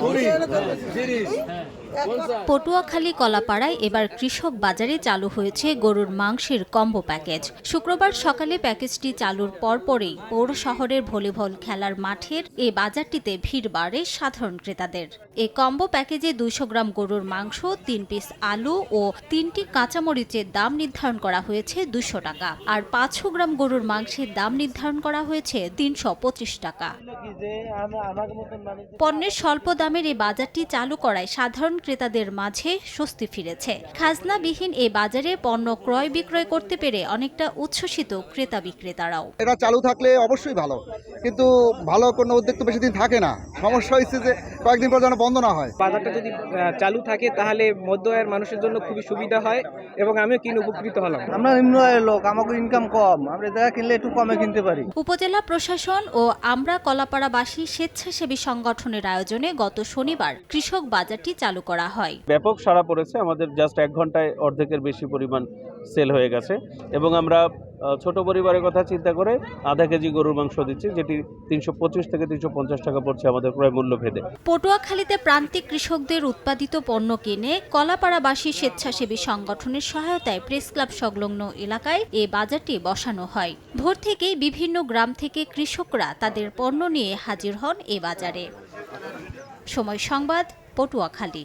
কুড়ি তিরিশ পটুয়াখালী কলাপাড়ায় এবার কৃষক বাজারে চালু হয়েছে গরুর মাংসের কম্বো প্যাকেজ। শুক্রবার সকালে প্যাকেজটি চালুর পরপরই পৌর শহরের ভলিবল খেলার মাঠের এ বাজারটিতে ভিড় বাড়ে সাধারণ ক্রেতাদের। এ কম্বো প্যাকেজে দুইশো গ্রাম গরুর মাংস, তিন পিস আলু ও তিনটি কাঁচামরিচের দাম নির্ধারণ করা হয়েছে দুশো টাকা। আর পাঁচশো গ্রাম গরুর মাংসের দাম নির্ধারণ করা হয়েছে তিনশো পঁচিশ টাকা। পণ্যের স্বল্প দামের এই বাজারটি চালু করায় সাধারণ ক্রেতাদের মাঝে স্বস্তি ফিরেছে। খাজনাবিহীন এই বাজারে পণ্য ক্রয় বিক্রয় করতে পেরে অনেকটা উচ্ছ্বসিত ক্রেতা বিক্রেতারাও এটা চালু থাকলে অবশ্যই ভালো। কিন্তু ভালো কোনো উদ্যোগ তো বেশি দিন থাকে না। সমস্যা হচ্ছে যে কয়েকদিন পর যেন বন্ধ না হয়। বাজারটা যদি চালু থাকে তাহলে মধ্য আয়ের মানুষের জন্য খুবই সুবিধা হয় এবং আমিও কিনে উপকৃত হলাম। আমরা নিম্ন আয়ের লোক আমাকে ইনকাম কম। আমরা জায়গা কিনলে একটু কমে কিনতে পারি। উপজেলা প্রশাসন ও আমরা কলাপাড়াবাসী স্বেচ্ছাসেবী সংগঠনের আয়োজনে গত শনিবার কৃষক বাজারটি চালু করা হয়। ব্যাপক সাড়া পড়েছে। আমাদের জাস্ট এক ঘন্টায় অর্ধেকের বেশি পরিমাণ সেল হয়ে গেছে। এবং আমরা ছোট পরিবারের কথা চিন্তা করে আধা কেজি গরুর মাংস দিচ্ছি, যেটি তিনশো পঁচিশ থেকে তিনশো পঞ্চাশ টাকা পড়ছে আমাদের ক্রয় মূল্য ভেদে। পটুয়াখালীতে প্রান্তিক কৃষকদের উৎপাদিত পণ্য কিনে কলাপাড়াবাসী স্বেচ্ছাসেবী সংগঠনের সহায়তায় প্রেস ক্লাব সংলগ্ন এলাকায় এ বাজারটি বসানো হয়। ভোর থেকেই বিভিন্ন গ্রাম থেকে কৃষকরা তাদের পণ্য নিয়ে হাজির হন এ বাজারে। সময় সংবাদ, পটুয়াখালী।